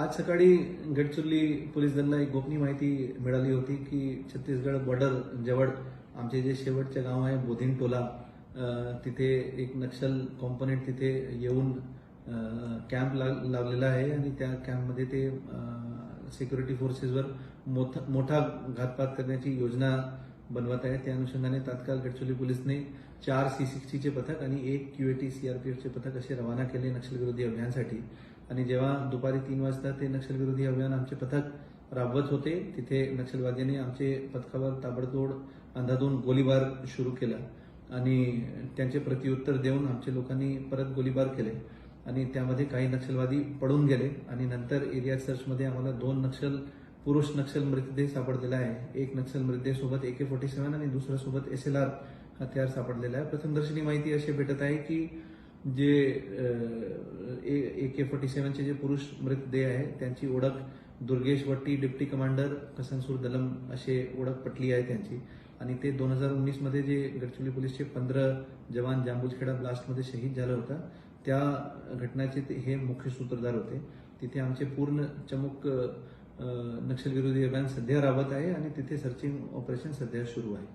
आज सकाळी गडचिरोली पोलीस दलाला एक गोपनीय माहिती मिळाली होती की छत्तीसगड बॉर्डर जवळ आमचे जे शेवटचे गाव आहे बोधिन टोला तिथे एक नक्षल कॉम्पोनेंट तिथे येऊन कॅम्प लावलेला आहे आणि त्या कॅम्पमध्ये ते सिक्युरिटी फोर्सेसवर मोठा मोठा घातपात करण्याची योजना बनवत आहे. त्या अनुषंगाने तात्काळ गडचिरोली पोलीसने चार सी सिक्स्टीचे पथक आणि एक क्यूएटी सीआरपीएफचे पथक असे रवाना केले नक्षलविरोधी अभियानासाठी. आणि जेव्हा दुपारी तीन वाजता ते नक्षलविरोधी अभियान आमचे पथक राबवत होते तिथे नक्षलवाद्यांनी आमचे पथकावर ताबडतोड अंधाधून गोळीबार सुरू केला आणि त्यांचे प्रत्युत्तर देऊन आमच्या लोकांनी परत गोळीबार केले आणि त्यामध्ये काही नक्षलवादी पडून गेले आणि नंतर एरिया सर्चमध्ये आम्हाला दोन नक्षल पुरुष नक्षल मृतदेह सापडलेला आहे. एक नक्षल मृतदेह सोबत ए के फोर्टी सेव्हन आणि दुसऱ्या सोबत एस एल आर हत्यार सापडलेला आहे. प्रथमदर्शनी माहिती अशी भेटत आहे की जे के फोर्टी सेव्हनचे जे पुरुष मृतदेह आहे त्यांची ओळख दुर्गेश वट्टी डिप्टी कमांडर कसनसूर दलम असे ओळख पटली आहे त्यांची. आणि ते दोन हजार उन्नीसमध्ये जे गडचिरोली पोलीसचे पंधरा जवान जांबुजखेडा ब्लास्टमध्ये शहीद झाला होता त्या घटनाचे ते हे मुख्य सूत्रधार होते. तिथे आमचे पूर्ण चमूक नक्षलविरोधी अभियान सध्या राबत आहे आणि तिथे सर्चिंग ऑपरेशन सध्या सुरू आहे.